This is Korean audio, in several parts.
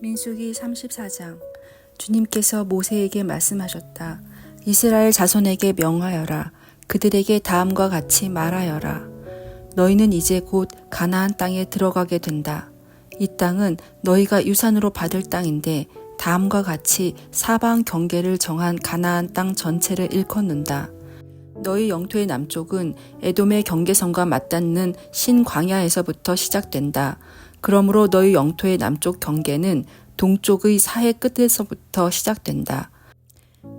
민수기 34장 주님께서 모세에게 말씀하셨다. 이스라엘 자손에게 명하여라. 그들에게 다음과 같이 말하여라. 너희는 이제 곧 가나안 땅에 들어가게 된다. 이 땅은 너희가 유산으로 받을 땅인데 다음과 같이 사방 경계를 정한 가나안 땅 전체를 일컫는다. 너희 영토의 남쪽은 에돔의 경계선과 맞닿는 신광야에서부터 시작된다. 그러므로 너희 영토의 남쪽 경계는 동쪽의 사해 끝에서부터 시작된다.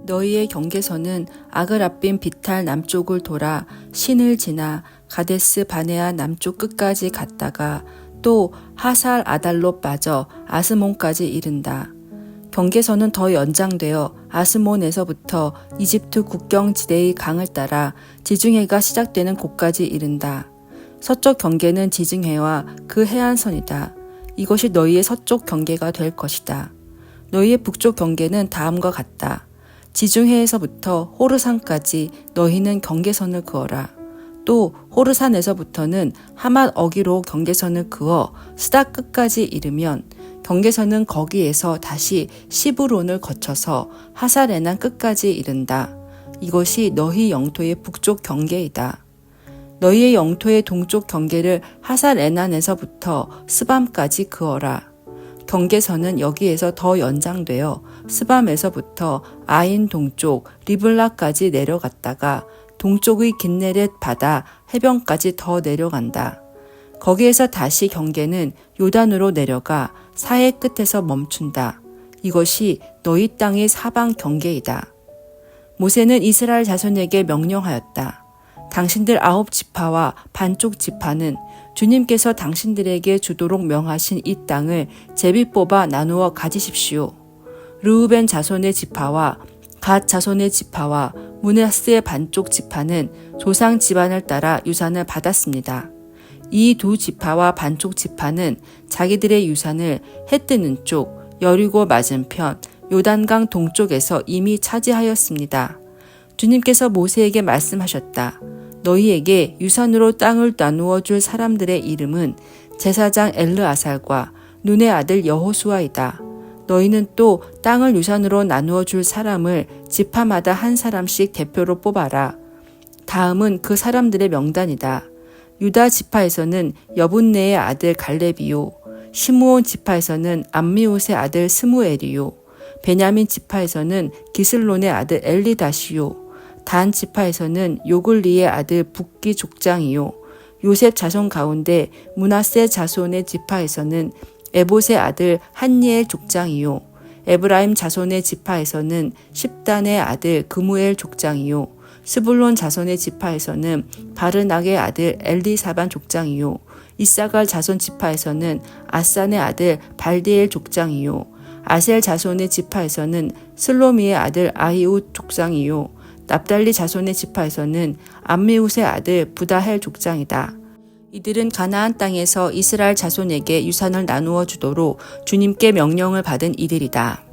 너희의 경계선은 아그라빈 비탈 남쪽을 돌아 신을 지나 가데스 바네아 남쪽 끝까지 갔다가 또 하살 아달로 빠져 아스몬까지 이른다. 경계선은 더 연장되어 아스몬에서부터 이집트 국경지대의 강을 따라 지중해가 시작되는 곳까지 이른다. 서쪽 경계는 지중해와 그 해안선이다. 이것이 너희의 서쪽 경계가 될 것이다. 너희의 북쪽 경계는 다음과 같다. 지중해에서부터 호르산까지 너희는 경계선을 그어라. 또 호르산에서부터는 하맛 어기로 경계선을 그어 스다 끝까지 이르면 경계선은 거기에서 다시 시브론을 거쳐서 하사레난 끝까지 이른다. 이것이 너희 영토의 북쪽 경계이다. 너희의 영토의 동쪽 경계를 하사레난에서부터 스밤까지 그어라. 경계선은 여기에서 더 연장되어 스밤에서부터 아인 동쪽 리블라까지 내려갔다가 동쪽의 긴네렛 바다 해변까지 더 내려간다. 거기에서 다시 경계는 요단으로 내려가 사해 끝에서 멈춘다. 이것이 너희 땅의 사방 경계이다. 모세는 이스라엘 자손에게 명령하였다. 당신들 아홉 지파와 반쪽 지파는 주님께서 당신들에게 주도록 명하신 이 땅을 제비 뽑아 나누어 가지십시오. 르우벤 자손의 지파와 갓 자손의 지파와 문하스의 반쪽 지파는 조상 집안을 따라 유산을 받았습니다. 이 두 지파와 반쪽 지파는 자기들의 유산을 해 뜨는 쪽 여리고 맞은편 요단강 동쪽에서 이미 차지하였습니다. 주님께서 모세에게 말씀하셨다. 너희에게 유산으로 땅을 나누어 줄 사람들의 이름은 제사장 엘르아살과 눈의 아들 여호수아이다. 너희는 또 땅을 유산으로 나누어 줄 사람을 지파마다 한 사람씩 대표로 뽑아라. 다음은 그 사람들의 명단이다. 유다 지파에서는 여분네의 아들 갈렙이요. 시므온 지파에서는 암미옷의 아들 스무엘이요. 베냐민 지파에서는 기슬론의 아들 엘리다시요. 단 지파에서는 요글리의 아들 북기 족장이요. 요셉 자손 가운데 문하세 자손의 지파에서는 에봇의 아들 한니엘 족장이요. 에브라임 자손의 지파에서는 십단의 아들 그무엘 족장이요. 스불론 자손의 지파에서는 바르낙의 아들 엘리사반 족장이요. 이사갈 자손 지파에서는 아산의 아들 발디엘 족장이요. 아셀 자손의 지파에서는 슬로미의 아들 아히웃 족장이요. 납달리 자손의 지파에서는 암미웃의 아들 부다헬 족장이다. 이들은 가나안 땅에서 이스라엘 자손에게 유산을 나누어 주도록 주님께 명령을 받은 이들이다.